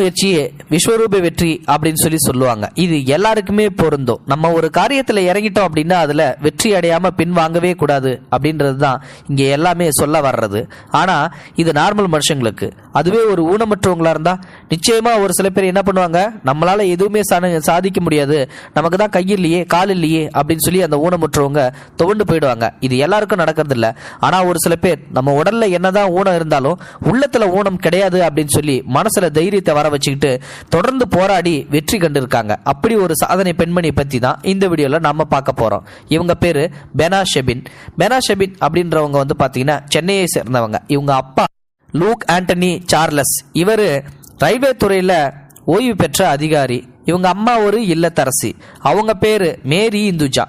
விடாமுயற்சியே விஸ்வரூப வெற்றி அப்படின்னு சொல்லி சொல்லுவாங்க. இது எல்லாருக்குமே பொருந்தும். நம்ம ஒரு காரியத்தில் இறங்கிட்டோம் அப்படின்னா அதுல வெற்றி அடையாம பின்வாங்கவே கூடாது அப்படின்றது தான் இங்கே எல்லாமே சொல்ல வர்றது. ஆனா இது நார்மல் மனுஷங்களுக்கு. அதுவே ஒரு ஊனமற்றவங்களாக இருந்தால் நிச்சயமா ஒரு சில பேர் என்ன பண்ணுவாங்க? நம்மளால எதுவுமே சாதிக்க முடியாது. நமக்கு தான் கை இல்லையே கால் இல்லையே அப்படின்னு சொல்லி அந்த ஊனமுற்றவங்க துவண்டு போயிடுவாங்க. இது எல்லாருக்கும் நடக்கிறது இல்லை ஆனா ஒரு சில பேர் நம்ம உடல்ல என்னதான் ஊனம் இருந்தாலும் உள்ளத்துல ஊனம் கிடையாது அப்படின்னு சொல்லி மனசுல தைரியத்தை வர வச்சுக்கிட்டு தொடர்ந்து போராடி வெற்றி கண்டிருக்காங்க. அப்படி ஒரு சாதனை பெண்மணி பற்றி தான் இந்த வீடியோவில் நம்ம பார்க்க போறோம். இவங்க பேர் பெனா ஷெபின். பெனா ஷெபின் அப்படின்றவங்க வந்து பார்த்தீங்கன்னா சென்னையை சேர்ந்தவங்க. இவங்க அப்பா லூக் ஆண்டனி சார்லஸ். இவர் ரயில்வே துறையில் ஓய்வு பெற்ற அதிகாரி. இவங்க அம்மா ஒரு இல்லத்தரசி. அவங்க பேர் மேரி இந்துஜா.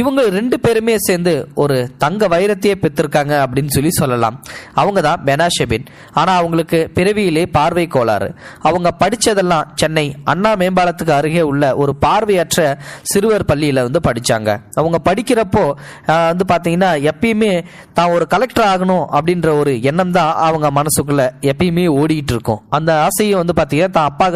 இவங்க ரெண்டு பேருமே சேர்ந்து ஒரு தங்க வைரத்தையே பெற்றிருக்காங்க அப்படின்னு சொல்லி சொல்லலாம். அவங்க தான் பெனாஷெபின். ஆனால் அவங்களுக்கு பிறவியிலே பார்வை கோளாறு. அவங்க படித்ததெல்லாம் சென்னை அண்ணா மேம்பாலத்துக்கு அருகே உள்ள ஒரு பார்வையற்ற சிறுவர் பள்ளியில் வந்து படித்தாங்க அவங்க படிக்கிறப்போ வந்து பார்த்தீங்கன்னா எப்பயுமே தான் ஒரு கலெக்டர் ஆகணும் அப்படின்ற ஒரு எண்ணம் தான் அவங்க மனசுக்குள்ளே எப்பயுமே ஓடிக்கிட்டு இருக்கும். அந்த ஆசையை வந்து பார்த்தீங்கன்னா தான் அப்பா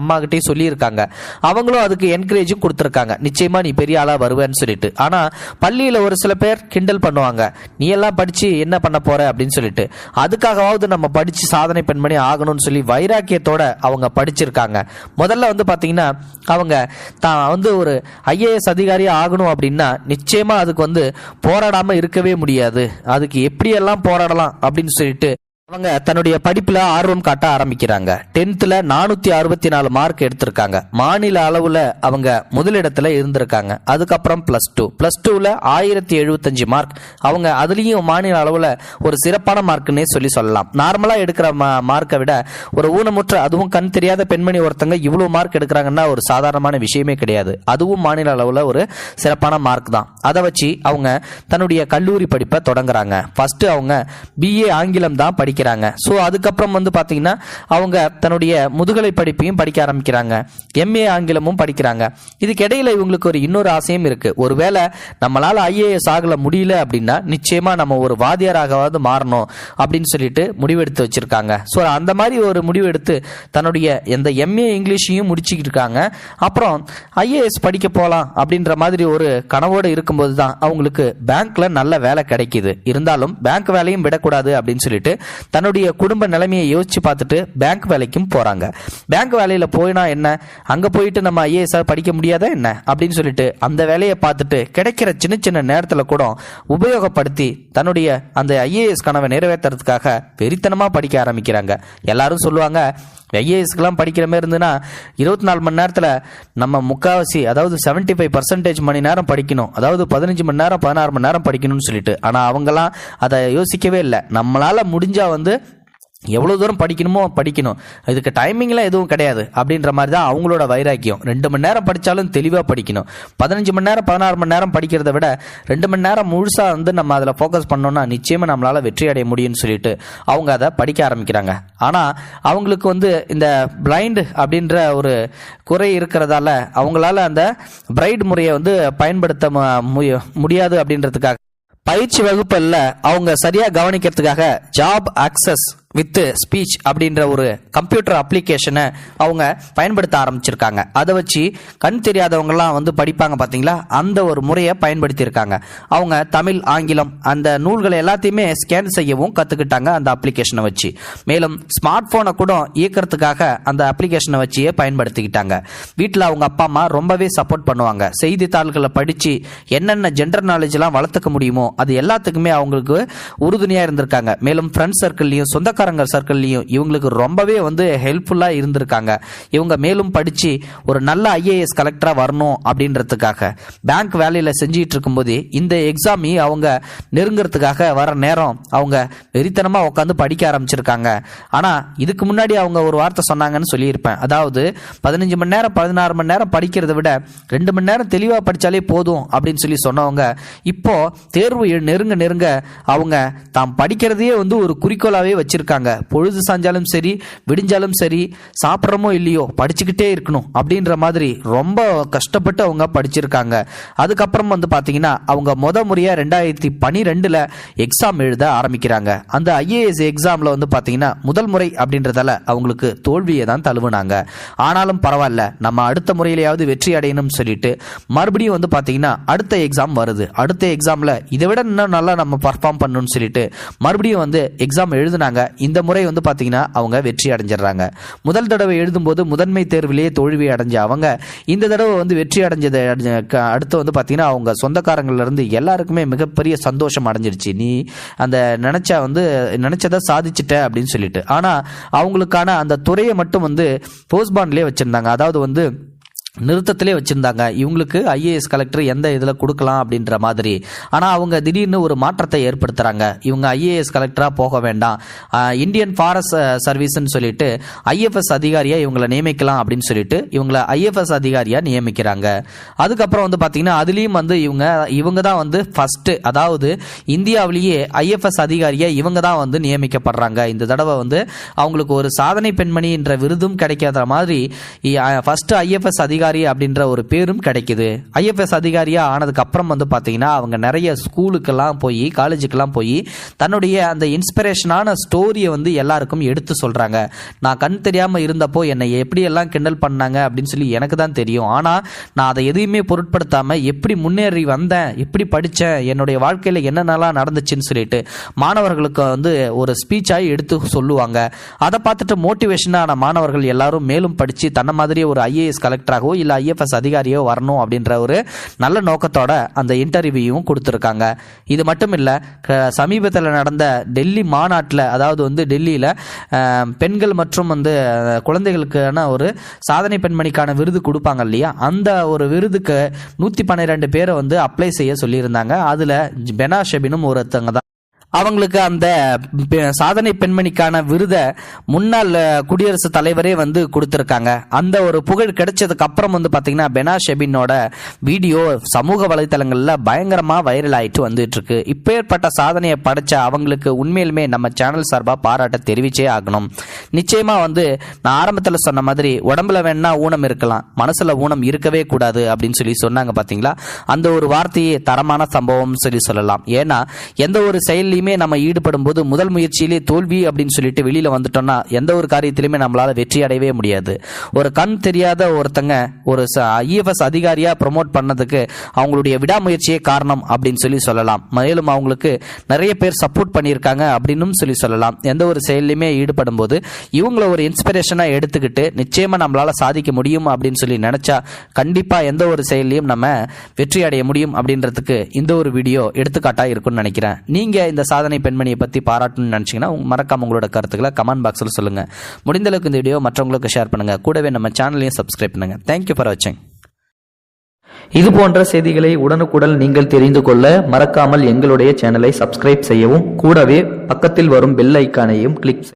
அம்மாக்கிட்டே சொல்லியிருக்காங்க. அவங்களும் அதுக்கு என்கரேஜும் கொடுத்துருக்காங்க. நிச்சயமா நீ பெரிய ஆளா வருவேன்னு சொல்லிட்டு. ஆனா பள்ளியில ஒரு சில பேர் கிண்டல் பண்ணுவாங்க. நீ எல்லாம் படிச்சு என்ன பண்ண போற அப்படின்னு சொல்லிட்டு. அதுக்காகவாவது நம்ம படிச்சு சாதனை பெண்மணி ஆகணும்னு சொல்லி வைராக்கியத்தோட அவங்க படிச்சிருக்காங்க. முதல்ல வந்து பாத்தீங்கன்னா அவங்க தான் வந்து ஒரு ஐஏஎஸ் அதிகாரியாக ஆகணும் அப்படின்னா நிச்சயமா அதுக்கு வந்து போராடாம இருக்கவே முடியாது. அதுக்கு எப்படியெல்லாம் போராடலாம் அப்படின்னு சொல்லிட்டு அவங்க தன்னுடைய படிப்புல ஆர்வம் காட்ட ஆரம்பிக்கிறாங்க. டென்த்ல நானூத்தி அறுபத்தி நாலு மார்க் எடுத்திருக்காங்க. மாநில அளவுல அவங்க முதலிடத்துல இருந்திருக்காங்க. அதுக்கப்புறம் பிளஸ் டூ பிளஸ் டூல ஆயிரத்தி எழுபத்தஞ்சு மார்க் அவங்க அதுலயும் மாநில அளவுல ஒரு சிறப்பான மார்க்னே சொல்லி சொல்லலாம். நார்மலா எடுக்கிற மார்க்கை விட ஒரு ஊனமுற்ற அதுவும் கண் தெரியாத பெண்மணி ஒருத்தங்க இவ்வளவு மார்க் எடுக்கிறாங்கன்னா ஒரு சாதாரணமான விஷயமே கிடையாது. அதுவும் மாநில அளவுல ஒரு சிறப்பான மார்க் தான். அதை வச்சு அவங்க தன்னுடைய கல்லூரி படிப்பை தொடங்குறாங்க. ஃபர்ஸ்ட் அவங்க பிஏ ஆங்கிலம் தான் படிக்கிறாங்க ஸோ அதுக்கப்புறம் வந்து பார்த்தீங்கன்னா அவங்க தன்னுடைய முதுகலை படிப்பையும் படிக்க ஆரம்பிக்கிறாங்க. எம்ஏ ஆங்கிலமும் படிக்கிறாங்க. இதுக்கிடையில் இவங்களுக்கு ஒரு இன்னொரு ஆசையும் இருக்குது ஒருவேளை நம்மளால் ஐஏஎஸ் ஆகல முடியல அப்படின்னா நிச்சயமாக நம்ம ஒரு வாத்தியாராகவாவது மாறணும் அப்படின்னு சொல்லிட்டு முடிவெடுத்து வச்சிருக்காங்க. ஸோ அந்த மாதிரி ஒரு முடிவெடுத்து தன்னுடைய எந்த எம்ஏ இங்கிலீஷையும் முடிச்சுக்கிட்டு இருக்காங்க. அப்புறம் ஐஏஎஸ் படிக்க போகலாம் அப்படின்ற மாதிரி ஒரு கனவோடு இருக்கும்போது தான் அவங்களுக்கு பேங்க்கில் நல்ல வேலை கிடைக்குது. இருந்தாலும் பேங்க் வேலையும் விடக்கூடாது அப்படின்னு சொல்லிட்டு தன்னுடைய குடும்ப நிலைமையை யோசிச்சு பார்த்துட்டு பேங்க் வேலைக்கும் போறாங்க. பேங்க் வேலையில போயினா என்ன? அங்க போயிட்டு நம்ம ஐஏஎஸ் படிக்க முடியாதா என்ன? அப்படின்னு சொல்லிட்டு அந்த வேலையை பார்த்துட்டு கிடைக்கிற சின்ன சின்ன நேரத்துல கூட உபயோகப்படுத்தி தன்னுடைய அந்த ஐஏஎஸ் கனவை நிறைவேற்றுறதுக்காக வெறித்தனமா படிக்க ஆரம்பிக்கிறாங்க. எல்லாரும் சொல்லுவாங்க ஐஏஎஸ்க்குலாம் படிக்கிற மாதிரி இருந்ததுன்னா இருபத்தி நாலு மணி நேரத்தில் நம்ம முக்காவாசி அதாவது செவன்ட்டி ஃபைவ் பர்சன்டேஜ் மணி நேரம் படிக்கணும். அதாவது பதினஞ்சு மணி நேரம் பதினாறு மணி நேரம் படிக்கணும்னு சொல்லிட்டு. ஆனால் அவங்கெல்லாம் அதை யோசிக்கவே இல்லை. நம்மளால் முடிஞ்சால் வந்து எவ்வளோ தூரம் படிக்கணுமோ படிக்கணும். இதுக்கு டைமிங்லாம் எதுவும் கிடையாது. அப்படின்ற மாதிரி தான் அவங்களோட வைராக்கியம். ரெண்டு மணி நேரம் படித்தாலும் தெளிவாக படிக்கணும். பதினஞ்சு மணி நேரம் பதினாறு மணி நேரம் படிக்கிறத விட ரெண்டு மணி நேரம் முழுசாக வந்து நம்ம அதில் ஃபோக்கஸ் பண்ணோம்னா நிச்சயமாக நம்மளால் வெற்றி அடைய முடியும்னு சொல்லிட்டு அவங்க அதை படிக்க ஆரம்பிக்கிறாங்க. ஆனால் அவங்களுக்கு வந்து இந்த பிளைண்டு அப்படின்ற ஒரு குறை இருக்கிறதால அவங்களால அந்த பிரைட் முறையை வந்து பயன்படுத்த மு- முய- முடியாது அப்படின்றதுக்காக. பயிற்சி வகுப்பில் அவங்க சரியாக கவனிக்கிறதுக்காக ஜாப் அக்சஸ் வித் ஸ்பீச் அப்படின்ற ஒரு கம்ப்யூட்டர் அப்ளிகேஷனை அவங்க பயன்படுத்த ஆரம்பிச்சிருக்காங்க. அதை வச்சு கண் தெரியாதவங்கலாம் வந்து படிப்பாங்க பார்த்தீங்களா அந்த ஒரு முறையை பயன்படுத்தியிருக்காங்க. அவங்க தமிழ் ஆங்கிலம் அந்த நூல்களை எல்லாத்தையுமே ஸ்கேன் செய்யவும் கற்றுக்கிட்டாங்க அந்த அப்ளிகேஷனை வச்சு. மேலும் ஸ்மார்ட் ஃபோனை கூட இயக்கிறதுக்காக அந்த அப்ளிகேஷனை வச்சே பயன்படுத்திக்கிட்டாங்க. வீட்டில் அவங்க அப்பா அம்மா ரொம்பவே சப்போர்ட் பண்ணுவாங்க. செய்தித்தாள்களை படித்து என்னென்ன ஜென்டர் நாலேஜ்லாம் வளர்த்துக்க முடியுமோ அது எல்லாத்துக்குமே அவங்களுக்கு உறுதுணையாக இருந்திருக்காங்க. மேலும் ஃப்ரெண்ட்ஸ் சர்க்கிள்லையும் சொந்தக்காரங்க சர்க்கிள்லையும் இவங்களுக்கு ரொம்பவே வந்து ஹெல்ப்ஃபுல்லாக இருந்திருக்காங்க. இவங்க மேலும் படித்து ஒரு நல்ல ஐஏஎஸ் கலெக்டராக வரணும் அப்படின்றதுக்காக. பேங்க் வேலையில் செஞ்சிட்டு இருக்கும்போது இந்த எக்ஸாம் அவங்க நெருங்கிறதுக்காக வர நேரம் அவங்க வெறித்தனமாக உட்காந்து படிக்க ஆரம்பிச்சிருக்காங்க. ஆனால் இதுக்கு முன்னாடி அவங்க ஒரு வார்த்தை சொன்னாங்கன்னு சொல்லியிருப்பேன். அதாவது பதினஞ்சு மணி நேரம் பதினாறு மணி நேரம் படிக்கிறத விட ரெண்டு மணி நேரம் தெளிவாக படித்தாலே போதும் அப்படின்னு சொல்லி சொன்னவங்க இப்போ தேர்வு நெருங்க நெருங்க அவங்க தாம் படிக்கிறதையே வந்து ஒரு குறிக்கோளாகவே வச்சிருக்காங்க. இருக்காங்க. பொழுது சாஞ்சாலும் சரி விடிஞ்சாலும் சரி சாப்பிட்றமோ இல்லையோ படிச்சுக்கிட்டே இருக்கணும் அப்படின்ற மாதிரி ரொம்ப கஷ்டப்பட்டு அவங்க படிச்சிருக்காங்க. அதுக்கப்புறம் வந்து பார்த்தீங்கன்னா அவங்க முத முறையாக ரெண்டாயிரத்தி பனிரெண்டில் எக்ஸாம் எழுத ஆரம்பிக்கிறாங்க. அந்த ஐஏஎஸ் எக்ஸாமில் வந்து பார்த்தீங்கன்னா முதல் முறை அப்படின்றதால அவங்களுக்கு தோல்வியை தான் தழுவுனாங்க. ஆனாலும் பரவாயில்ல நம்ம அடுத்த முறையிலையாவது வெற்றி அடையணும்னு சொல்லிட்டு மறுபடியும் வந்து பார்த்தீங்கன்னா அடுத்த எக்ஸாம் வருது. அடுத்த எக்ஸாமில் இதை விட இன்னும் நல்லா நம்ம பர்ஃபார்ம் பண்ணணும்னு சொல்லிட்டு மறுபடியும் வந்து எக்ஸாம் எழுதுனாங்க. இந்த முறை வந்து பார்த்தீங்கன்னா அவங்க வெற்றி அடைஞ்சிடுறாங்க. முதல் தடவை எழுதும்போது முதன்மை தேர்விலேயே தோல்வி அடைஞ்ச அவங்க இந்த தடவை வந்து வெற்றி அடைஞ்சதை அடைஞ்ச- க- அடுத்து வந்து பார்த்தீங்கன்னா அவங்க சொந்தக்காரங்கள்லேருந்து எல்லாருக்குமே மிகப்பெரிய சந்தோஷம் அடைஞ்சிருச்சு நீ அந்த நினச்சா வந்து நினச்சதை சாதிச்சிட்ட அப்படின்னு சொல்லிட்டு. ஆனால் அவங்களுக்கான அந்த துறையை மட்டும் வந்து போஸ்ட்பாண்ட்லேயே வச்சுருந்தாங்க. அதாவது வந்து நிறுத்தத்திலே வச்சுருந்தாங்க. இவங்களுக்கு ஐஏஎஸ் கலெக்டர் எந்த இதில் கொடுக்கலாம் அப்படின்ற மாதிரி. ஆனால் அவங்க திடீர்னு ஒரு மாற்றத்தை ஏற்படுத்துகிறாங்க இவங்க ஐஏஎஸ் கலெக்டராக போக வேண்டாம். இந்தியன் ஃபாரஸ்ட் சர்வீஸ்ன்னு சொல்லிட்டு ஐஎஃப்எஸ் அதிகாரியாக இவங்களை நியமிக்கலாம் அப்படின்னு சொல்லிட்டு இவங்களை ஐஎஃப்எஸ் அதிகாரியாக நியமிக்கிறாங்க. அதுக்கப்புறம் வந்து பார்த்தீங்கன்னா அதுலேயும் வந்து இவங்க இவங்க தான் வந்து ஃபஸ்ட்டு அதாவது இந்தியாவிலேயே ஐஎஃப்எஸ் அதிகாரியாக இவங்க தான் வந்து நியமிக்கப்படுறாங்க. இந்த தடவை வந்து அவங்களுக்கு ஒரு சாதனை பெண்மணி என்ற விருதும் கிடைக்காத மாதிரி ஃபஸ்ட்டு ஐஎஃப்எஸ் அதிகாரி அதிகாரி அப்படின்ற ஒரு பேரும் கிடைக்குது. ஐஎஃப்எஸ் அதிகாரியாக ஆனதுக்கு அப்புறம் வந்து பார்த்தீங்கன்னா அவங்க நிறைய ஸ்கூலுக்கெல்லாம் போய் காலேஜுக்கெல்லாம் போய் தன்னுடைய அந்த இன்ஸ்பிரேஷனான ஸ்டோரியை வந்து எல்லாருக்கும் எடுத்து சொல்கிறாங்க நான் கண் தெரியாமல் இருந்தப்போ என்னை எப்படி எல்லாம் கிண்டல் பண்ணாங்க அப்படின்னு சொல்லி எனக்கு தான் தெரியும். ஆனால் நான் அதை எதையுமே பொருட்படுத்தாமல் எப்படி முன்னேறி வந்தேன் எப்படி படித்தேன் என்னுடைய வாழ்க்கையில் என்னென்னலாம் நடந்துச்சுன்னு சொல்லிட்டு மாணவர்களுக்கு வந்து ஒரு ஸ்பீச்சாக எடுத்து சொல்லுவாங்க. அதை பார்த்துட்டு மோட்டிவேஷனான மாணவர்கள் எல்லாரும் மேலும் படித்து தன்ன மாதிரி ஒரு ஐஏஎஸ் கலெக்டராகவோ இல்லை ஐஎஃப்எஸ் அதிகாரியோ வரணும் அப்படின்ற ஒரு நல்ல நோக்கத்தோட அந்த இன்டர்வியூவும் கொடுத்துருக்காங்க. இது மட்டும் இல்லை சமீபத்தில் நடந்த டெல்லி மாநாட்டில் அதாவது வந்து டெல்லியில் பெண்கள் மற்றும் வந்து குழந்தைகளுக்கான ஒரு சாதனை பெண்மணிக்கான விருது கொடுப்பாங்க இல்லையா? அந்த ஒரு விருதுக்கு நூற்றி பன்னிரெண்டு பேரை வந்து அப்ளை செய்ய சொல்லியிருந்தாங்க. அதில் பெனா ஷெபினும் ஒருத்தங்க தான். அவங்களுக்கு அந்த பெ- சாதனை பெண்மணிக்கான விருதை முன்னாள் குடியரசுத் தலைவரே வந்து கொடுத்துருக்காங்க. அந்த ஒரு புகழ் கிடைச்சதுக்கு அப்புறம் வந்து பார்த்தீங்கன்னா பெனா ஷெபினோட வீடியோ சமூக வலைத்தளங்களில் பயங்கரமாக வைரல் ஆகிட்டு வந்துட்டு இருக்கு இப்பேற்பட்ட சாதனையை படைச்ச அவங்களுக்கு உண்மையிலுமே நம்ம சேனல் சார்பாக பாராட்ட தெரிவிச்சே ஆகணும். நிச்சயமாக வந்து நான் ஆரம்பத்தில் சொன்ன மாதிரி உடம்புல வேணா ஊனம் இருக்கலாம் மனசில் ஊனம் இருக்கவே கூடாது அப்படின்னு சொல்லி சொன்னாங்க பார்த்தீங்களா அந்த ஒரு வார்த்தையே தரமான சம்பவம் சொல்லி சொல்லலாம். ஏன்னா எந்த ஒரு எதுலையுமே நம்ம ஈடுபடும் போது முதல் முயற்சியிலே தோல்வி அப்படின்னு சொல்லிட்டு வெளியில வந்துட்டோம்னா எந்த ஒரு காரியத்திலுமே நம்மளால வெற்றி அடையவே முடியாது. ஒரு கண் தெரியாத ஒருத்தங்க ஒரு ஐஎஃப்எஸ் அதிகாரியா ப்ரொமோட் பண்ணதுக்கு அவங்களுடைய விடாமுயற்சியே காரணம் அப்படின்னு சொல்லி சொல்லலாம். மேலும் அவங்களுக்கு நிறைய பேர் சப்போர்ட் பண்ணியிருக்காங்க அப்படின்னு சொல்லி சொல்லலாம். எந்த ஒரு செயல்லையுமே ஈடுபடும் போது இவங்கள ஒரு இன்ஸ்பிரேஷனா எடுத்துக்கிட்டு நிச்சயமா நம்மளால சாதிக்க முடியும் அப்படின்னு சொல்லி நினைச்சா கண்டிப்பா எந்த ஒரு செயல்லையும் நம்ம வெற்றி அடைய முடியும் அப்படின்றதுக்கு இந்த ஒரு வீடியோ எடுத்துக்காட்டா இருக்கும்னு நினைக்கிறேன். நீங்க இந்த சாதனை பெண்மணியை பற்றி பாராட்டணும்னு நினச்சிங்கன்னா மறக்காம உங்களோட கருத்துக்களை கமெண்ட் பாக்ஸில் சொல்லுங்கள் முடிந்த அளவுக்கு இந்த வீடியோ மற்றவங்களுக்கு ஷேர் பண்ணுங்கள் கூடவே நம்ம சேனலையும் சப்ஸ்கிரைப் பண்ணுங்க. தேங்க்யூ ஃபார் வாட்சிங் இது போன்ற செய்திகளை உடனுக்குடன் நீங்கள் தெரிந்து கொள்ள மறக்காமல் எங்களுடைய சேனலை சப்ஸ்கிரைப் செய்யவும் கூடவே பக்கத்தில் வரும் பெல் ஐக்கானையும் கிளிக்